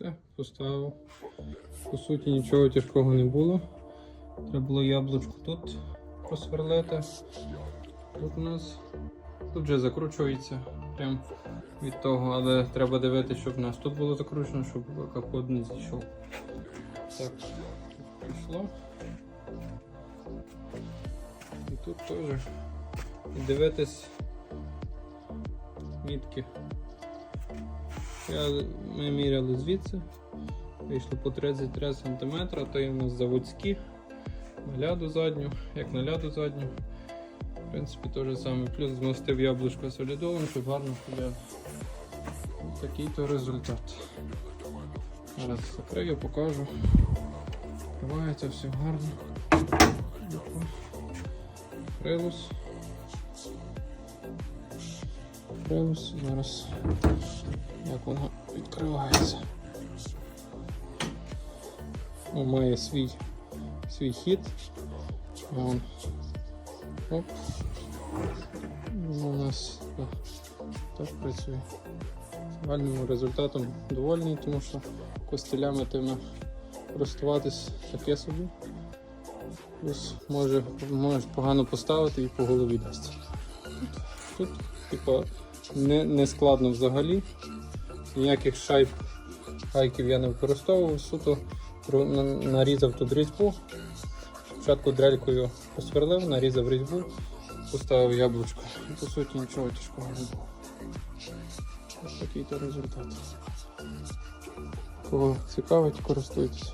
Все, поставив. По суті, нічого тяжкого не було. Треба було яблучко тут просверлити. Тут у нас тут вже закручується прям від того, але треба дивитися, щоб у нас тут було закручено, щоб капот не зійшов. Так, пішло. І тут теж. І дивитись мітки. Ми міряли звідси. Вийшло по 33 см, то є у нас заводські. На ляду задню, як на ляду задню. В принципі, те ж саме. Плюс змастив яблучко солідолом, щоб гарно ходив. Такий то результат. Зараз закрию, покажу. Відкривається все гарно. Прилус. Прилус. Зараз як воно відкривається. О, має свій, свій хід. Вон. Оп. Воно у нас так працює. Загальним результатом довольний, тому що костелями тими користуватись таке собі. Плюс може, можеш погано поставити і по голові дасть. Тут, типа, не, не складно взагалі. Ніяких шайб гайків я не використовував, суто нарізав тут різьбу. Спочатку дрелькою посверлив, нарізав різьбу, поставив яблучко. І, по суті нічого тяжкого не було. Ось такий то результат. Кого цікавить, користуйтесь.